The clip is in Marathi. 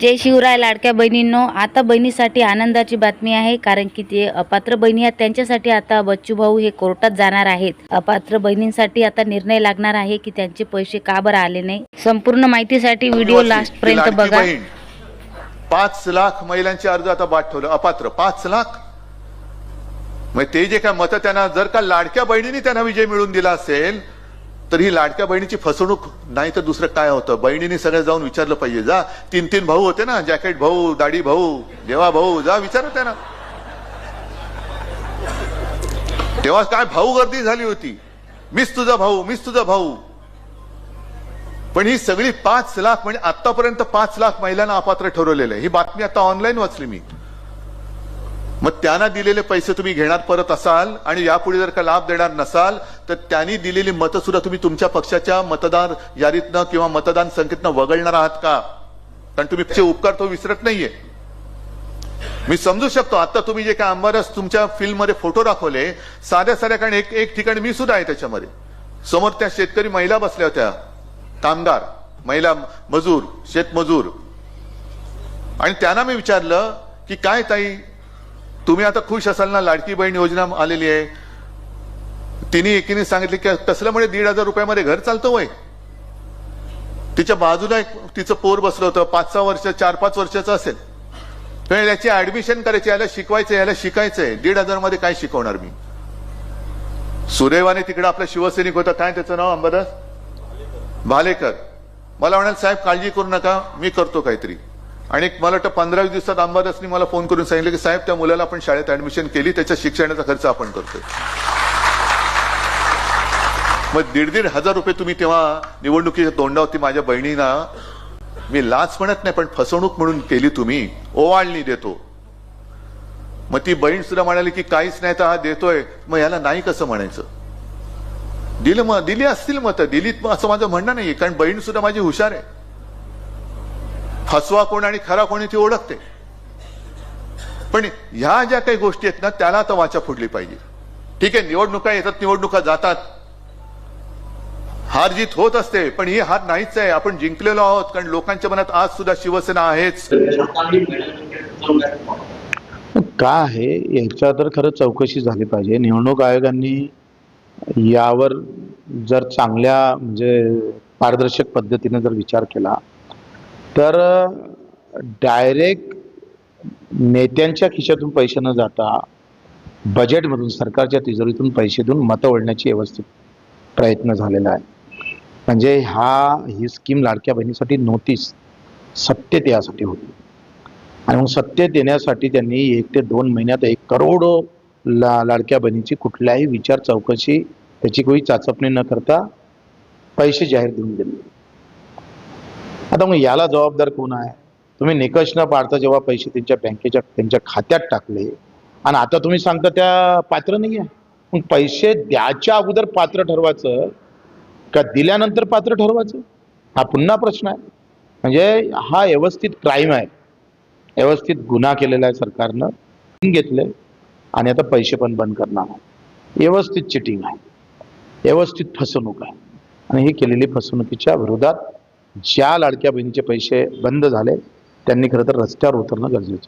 जय शिवराय लाडक्या बहिणींनो. आता बहिणीसाठी आनंदाची बातमी आहे कारण की ते अपात्र बहिणी आहेत. त्यांच्यासाठी आता बच्चू भाऊ हे कोर्टात जाणार आहेत. अपात्र बहिणींसाठी आता निर्णय लागणार आहे की त्यांचे पैसे का बरं आले नाही. संपूर्ण माहितीसाठी व्हिडिओ लास्ट पर्यंत बघा. पाच लाख महिलांचे अर्ज आता बाद ठेवलं. अपात्र पाच लाख? मग ते जे काय मत त्यांना जर का लाडक्या बहिणीने त्यांना विजय मिळवून दिला असेल तर ही लाडक्या बहिणीची फसवणूक नाही तर दुसरं काय होतं? बहिणीने सगळं जाऊन विचारलं पाहिजे. जा तीन तीन भाऊ होते ना जॅकेट भाऊ दाढी भाऊ देवा भाऊ जा विचारा त्यांना तेव्हा काय भाऊ गर्दी झाली होती. मीच तुझा भाऊ मीच तुझा भाऊ. पण ही सगळी पाच लाख म्हणजे आतापर्यंत पाच लाख महिलांना अपात्र ठरवलेलं आहे. ही बातमी आता ऑनलाईन वाचली मी. मग त्यांना दिलेले पैसे तुम्ही घेणार परत असाल आणि यापुढे जर का लाभ देणार नसाल तर त्यांनी दिलेली मतं सुद्धा तुम्ही तुमच्या पक्षाच्या मतदार यादीतनं किंवा मतदान संख्येतनं वगळणार आहात का? कारण तुम्ही उपकार तो विसरत नाहीये. मी समजू शकतो आता तुम्ही जे काय अंबारस तुमच्या फिल्ममध्ये फोटो दाखवले साध्या साध्या कारण एक एक ठिकाणी मी सुद्धा आहे त्याच्यामध्ये. समोर त्या शेतकरी महिला बसल्या होत्या कामगार महिला मजूर शेतमजूर. आणि त्यांना मी विचारलं की काय ताई तुम्ही आता खुश असाल ना? लाडकी बहीण योजना आलेली आहे. तिने एकीने सांगितले की कसलं म्हणजे दीड हजार रुपयामध्ये घर चालतं वय. तिच्या बाजूला एक तिचं पोर बसलं होतं. पाच सहा वर्ष चार पाच वर्षाचं असेल. तर याची ऍडमिशन करायची याला शिकवायचं याला शिकायचंय. दीड हजारमध्ये काय शिकवणार मी? सुदैवाने तिकडे आपला शिवसैनिक होता. काय त्याचं नाव अंबादास? भालेकर. मला म्हणाल साहेब काळजी करू नका. मी करतो काहीतरी. आणि एक मला वाटतं पंधरा दिवसात अंबादासनी मला फोन करून सांगितलं की साहेब त्या मुलाला आपण शाळेत ऍडमिशन केली त्याच्या शिक्षणाचा खर्च आपण करतोय. मग दीड दीड हजार रुपये तुम्ही तेव्हा निवडणुकीच्या तोंडावरती माझ्या बहिणीना मी लाच म्हणत नाही पण फसवणूक म्हणून केली तुम्ही ओवाळणी देतो. मग ती बहीण सुद्धा म्हणाली की काहीच नाही तर हा देतोय मग याला नाही कसं म्हणायचं? दिलं मग दिली असतील मत दिलीत असं माझं म्हणणं नाही कारण बहीण सुद्धा माझी हुशार आहे. फसवा कोण आणि खरा कोणी ती ओळखते. पण ह्या ज्या काही गोष्टी आहेत ना त्याला तर वाचा फुटली पाहिजे. ठीक आहे निवडणुका येतात निवडणुका जातात. हार जीत होत असते पण ही हार नाहीच आहे. आपण जिंकलेलो आहोत कारण लोकांच्या मनात आज सुद्धा शिवसेना आहेच. का आहे? याच्या तर खरं चौकशी झाली पाहिजे. निवडणूक आयोगांनी यावर जर चांगल्या म्हणजे पारदर्शक पद्धतीने जर विचार केला तर डायरेक्ट नेत्यांच्या खिशातून पैसे न जाता बजेटमधून सरकारच्या तिजोरीतून पैसे देऊन मतं ओढण्याची व्यवस्थित प्रयत्न झालेला आहे. म्हणजे हा ही स्कीम लाडक्या बहिणीसाठी नव्हतीच सत्तेत यासाठी होती. आणि मग सत्तेत येण्यासाठी त्यांनी एक ते दोन महिन्यात एक करोड ला लाडक्या बहिणीची कुठल्याही विचार चौकशी त्याची कोणी चाचपणी न करता पैसे जाहीर देऊन दिले. आता मग याला जबाबदार कोण आहे? तुम्ही निकष न पाडता जेव्हा पैसे त्यांच्या बँकेच्या त्यांच्या खात्यात टाकले. आणि आता तुम्ही सांगता त्या पात्र नाही आहे मग पैसे द्याच्या अगोदर पात्र ठरवायचं का दिल्यानंतर पात्र ठरवायचं? हा पुन्हा प्रश्न आहे. म्हणजे हा व्यवस्थित क्राईम आहे. व्यवस्थित गुन्हा केलेला आहे सरकारनं. घेतले आणि आता पैसे पण बंद करणार आहे. व्यवस्थित चिटिंग आहे. व्यवस्थित फसवणूक आहे. आणि ही केलेली फसवणुकीच्या विरोधात ज्या लाडक्या बहिणीचे पैसे बंद झाले त्यांनी खरं तर रस्त्यावर उतरणं गरजेचं